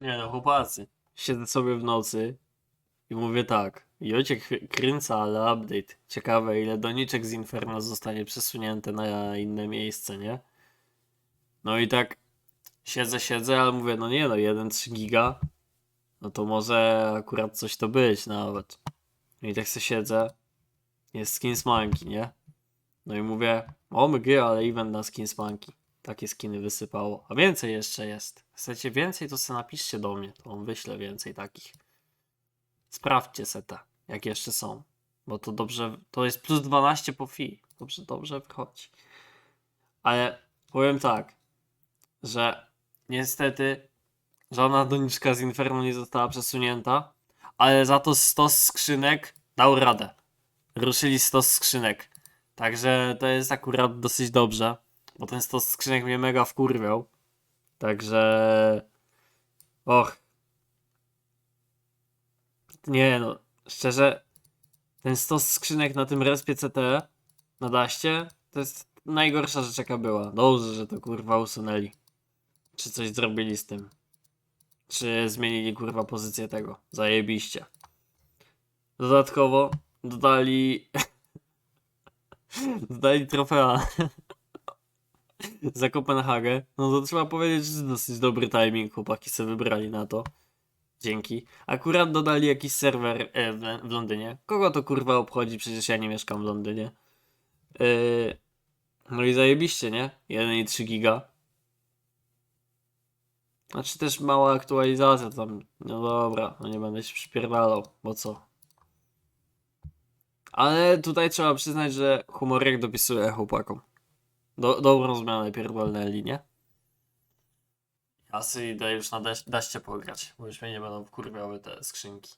Nie no, chłopacy. Siedzę sobie w nocy i mówię tak. Jocie kręca, ale update. Ciekawe, ile doniczek z Inferno zostanie przesunięte na inne miejsce, nie? No i tak siedzę, siedzę, ale mówię, no nie no, 1,3 giga. No to może akurat coś to być nawet. No i tak sobie siedzę. Jest Skins nie? No i mówię, o ale event na Skins. Takie skiny wysypało. A więcej jeszcze jest. Chcecie więcej, to se napiszcie do mnie. To wam wyślę więcej takich. Sprawdźcie se te, jak jeszcze są. Bo to dobrze, to jest plus 12 po fee. Dobrze, dobrze wychodzi. Ale powiem tak, że niestety żadna doniczka z Inferno nie została przesunięta, ale za to stos skrzynek dał radę. Ruszyli stos skrzynek. Także to jest akurat dosyć dobrze, bo ten stos skrzynek mnie mega wkurwiał. Także. Och. Nie no, szczerze, ten stos skrzynek na tym respie CTE na daście to jest najgorsza rzecz jaka była. Dobrze, że to kurwa usunęli. Czy coś zrobili z tym. Czy zmienili kurwa pozycję tego. Zajebiście. Dodatkowo dodali. dodali trofea za Kopenhagę. No to trzeba powiedzieć, że dosyć dobry timing chłopaki sobie wybrali na to. Dzięki. Akurat dodali jakiś serwer e, w, w Londynie. Kogo to kurwa obchodzi? Przecież ja nie mieszkam w Londynie. Yy, no i zajebiście, nie? 1,3 giga. Znaczy też mała aktualizacja tam. No dobra, no nie będę się przypierdalał, bo co? Ale tutaj trzeba przyznać, że humorek dopisuje chłopakom. Do, dobrą zmianę pierdolnęli, nie? Sobie idę już na daś, daście pograć, bo już mnie nie będą wkurwiały te skrzynki.